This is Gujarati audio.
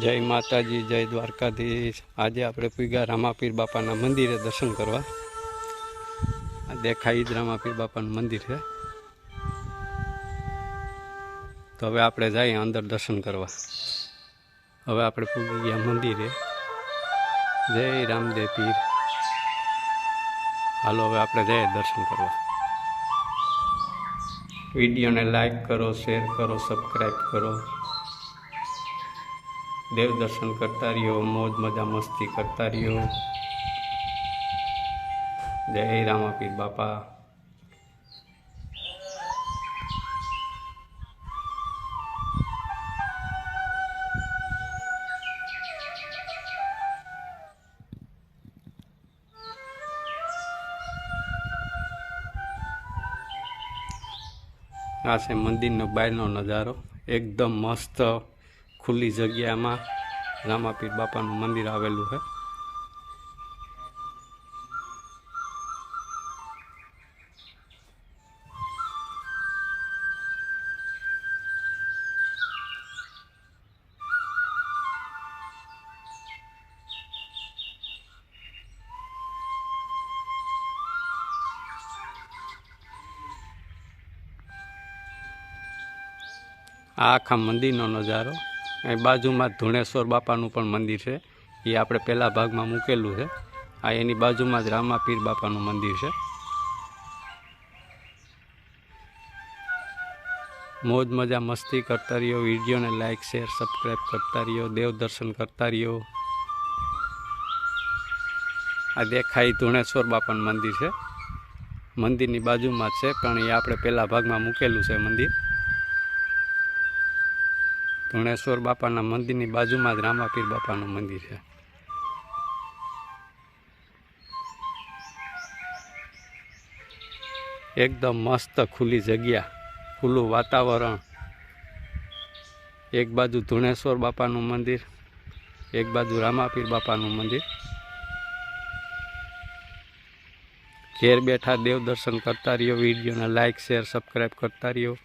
જય માતાજી, જય દ્વારકાધીશ. આજે આપણે પૂગ્યા રામાપીર બાપાના મંદિરે દર્શન કરવા. આ દેખાય જ રામાપીર બાપાનું મંદિર છે. તો હવે આપણે જઈએ અંદર દર્શન કરવા. હવે આપણે પૂગી ગયા મંદિરે. જય રામદેવ પીર. હાલો, હવે આપણે જઈએ દર્શન કરવા. વિડીયોને લાઈક કરો, શેર કરો, સબસ્ક્રાઈબ કરો. દેવ દર્શન કરતા રહ્યો, મોજ મજા મસ્તી કરતા રહ્યો. જય રામાપીર બાપા. આ છે મંદિરનો બહારનો નજારો. એકદમ મસ્ત. ખુલ્લી જગ્યામાં રામાપીર બાપાનું મંદિર આવેલું છે. આ આખા મંદિરનો નજારો અહીં બાજુમાં ધુણેશ્વર બાપાનું પણ મંદિર છે. એ આપણે પહેલા ભાગમાં મૂકેલું છે. આ એની બાજુમાં જ રામાપીર બાપાનું મંદિર છે. મોજ મજા મસ્તી કરતા રહ્યો, વિડીયોને લાઇક શેર સબસ્ક્રાઈબ કરતા રહ્યો, દેવ દર્શન કરતા રહ્યો. આ દેખાય ધુણેશ્વર બાપાનું મંદિર છે. મંદિરની બાજુમાં છે, પણ એ આપણે પહેલા ભાગમાં મૂકેલું છે મંદિર. ધુણેશ્વર બાપાના મંદિરની બાજુમાં જ રામાપીર બાપાનું મંદિર છે. એકદમ મસ્ત ખુલ્લી જગ્યા, ખુલ્લું વાતાવરણ. એક બાજુ ધુણેશ્વર બાપાનું મંદિર, એક બાજુ રામાપીર બાપાનું મંદિર. ઘેર બેઠા દેવ દર્શન કરતા રહ્યો, વિડીયોને લાઈક, શેર, સબસ્ક્રાઈબ કરતા રહ્યો.